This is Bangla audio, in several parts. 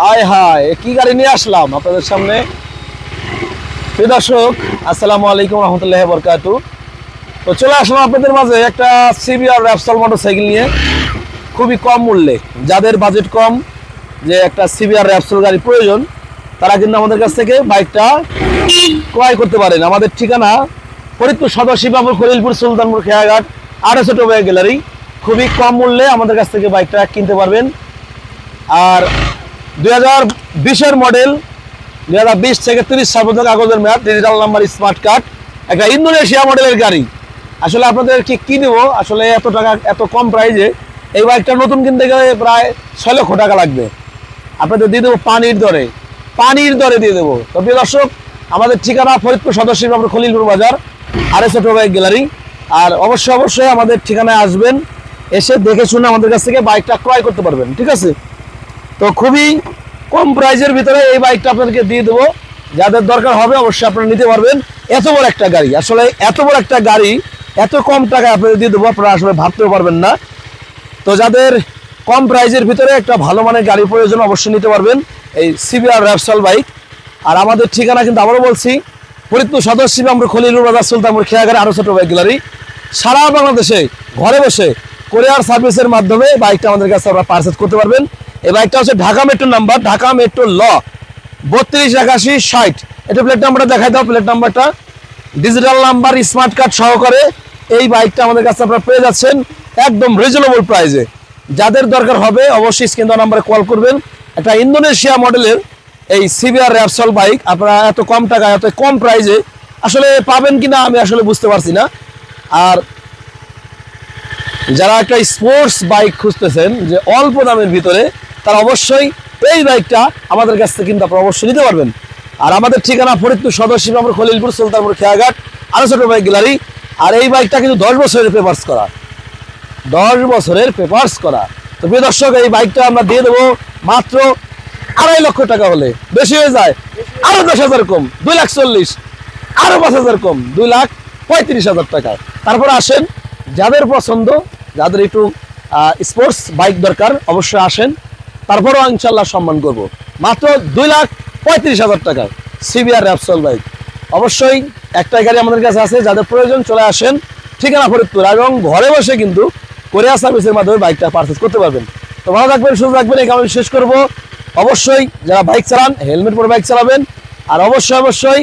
হায় হায় কি গাড়ি নিয়ে আসলাম আপনাদের সামনে? দর্শক, আসসালামু আলাইকুম রহমতুল্লাহ বরকাতু তো চলে আসলাম আপনাদের মাঝে একটা সিবিআর র্যাপসল মোটরসাইকেল নিয়ে। খুবই কম মূল্যে, যাদের বাজেট কম যে একটা সিবিআর র্যাপসল গাড়ি প্রয়োজন, তারা কিন্তু আমাদের কাছ থেকে বাইকটা ক্রয় করতে পারেন। আমাদের ঠিকানা ফরিদপুর সদর শিবাপুর খলিলপুর সুলতানপুর খেয়াঘাট আড়াইশো টোবাই গ্যালারি। খুবই কম মূল্যে আমাদের কাছ থেকে বাইকটা কিনতে পারবেন। আর দুই হাজার বিশের মডেল দুই হাজার বিশ থেকে তিরিশ সাল পর্যন্ত কাগজের মেয়াদ ডিজিটাল নাম্বার স্মার্ট কার্ড একটা ইন্দোনেশিয়া মডেলের গাড়ি। আসলে আপনাদেরকে কি দেব? আসলে এত টাকা, এত কম প্রাইজে এই বাইকটা নতুন কিনতে গেলে প্রায় ছয় লক্ষ টাকা লাগবে। আপনাদের দিয়ে দেবো পানির দরে। পানির দরে দিয়ে দেবো। তো প্রিয় দর্শক, আমাদের ঠিকানা ফরিদপুর সদস্য আমরা Khalilpur Bazar R S bike gallery আর অবশ্যই অবশ্যই আমাদের ঠিকানায় আসবেন, এসে দেখে শুনে আমাদের কাছ থেকে বাইকটা ক্রয় করতে পারবেন, ঠিক আছে? তো খুবই কম প্রাইজের ভিতরে এই বাইকটা আপনাদেরকে দিয়ে দেবো। যাদের দরকার হবে অবশ্যই আপনারা নিতে পারবেন। এত বড় একটা গাড়ি। আসলে এত বড় একটা গাড়ি, এত কম টাকায় আপনাদের দিয়ে দেবো, আপনারা আসলে ভাবতেও পারবেন না। তো যাদের কম প্রাইজের ভিতরে একটা ভালো মানের গাড়ি প্রয়োজন, অবশ্যই নিতে পারবেন। এই সিবিআর র্যাপসল বাইক আর আমাদের ঠিকানা কিন্তু আবারও বলছি, ফরিদপুর সদর শিবামপুর খলিলুর বাজার, সুলতানপুর খেয়াঘাট আরও ছোটো বাইক গ্যালারি সারা বাংলাদেশে ঘরে বসে কোরিয়ার সার্ভিসের মাধ্যমে বাইকটা আমাদের কাছে আপনারা পারচেস করতে পারবেন। এই বাইকটা হচ্ছে Dhaka metro number Dhaka metro ল বত্রিশ একাশি ষাট। এটা প্লেট নাম্বারটা দেখাই দাও প্লেট নাম্বারটা ডিজিটাল নাম্বার স্মার্ট কার্ড সহকারে এই বাইকটা আমাদের কাছে আপনারা পেয়ে যাচ্ছেন একদম রিজনেবল প্রাইসে যাদের দরকার হবে, অবশ্যই স্ক্রিন নাম্বারে কল করবেন। একটা ইন্দোনেশিয়া মডেলের এই সিবিআর র্যাপসল বাইক আপনারা এত কম টাকায়, এত কম প্রাইসে আসলে পাবেন কিনা আমি আসলে বুঝতে পারছি না। আর যারা একটা স্পোর্টস বাইক খুঁজতেছেন, যে অল্প দামের ভিতরে তারা অবশ্যই এই বাইকটা আমাদের কাছ থেকে কিন্তু আপনারা অবশ্যই নিতে পারবেন। আর আমাদের ঠিকানা ফরিদপুর সদর শিবাপুর খলিলপুর, সুলতানপুর, খেয়াঘাট, আরও ছোট বাইক গ্যালারি। আর এই বাইকটা কিন্তু দশ বছরের পেপার্স করা। দশ বছরের পেপার্স করা। তো প্রিয় দর্শক, এই বাইকটা আমরা দিয়ে দেবো মাত্র আড়াই লক্ষ টাকা হলে। বেশি হয়ে যায়, আরও দশ হাজার কম, দুই লাখ চল্লিশ, আরও পাঁচ হাজার কম, দুই লাখ পঁয়ত্রিশ হাজার টাকা তারপরে আসেন, যাদের পছন্দ, যাদের একটু স্পোর্টস বাইক দরকার, অবশ্যই আসেন। তারপরেও ইনশাল্লাহ সম্মান করব। মাত্র দুই লাখ পঁয়ত্রিশ হাজার টাকা সিবিআর র্যাপসল বাইক। অবশ্যই একটাই গাড়ি আমাদের কাছে আছে, যাদের প্রয়োজন চলে আসেন ঠিকানা ফরিদপুর এবং ঘরে বসে কিন্তু কোরিয়া সার্ভিসের মাধ্যমে বাইকটা পারচেস করতে পারবেন। তো ভালো থাকবেন, সুস্থ থাকবেন, এই কারণে শেষ করব। অবশ্যই যারা বাইক চালান, হেলমেট পরে বাইক চালাবেন। আর অবশ্যই অবশ্যই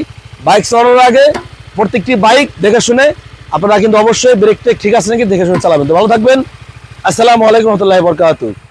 বাইক চালানোর আগে প্রত্যেকটি বাইক দেখে শুনে আপনারা কিন্তু অবশ্যই ব্রেক টেক ঠিক আছে নাকি দেখে শুনে চালাবেন। তো ভালো থাকবেন। আসসালামু আলাইকুম রহমতুল্লাহ বরকাতুহ।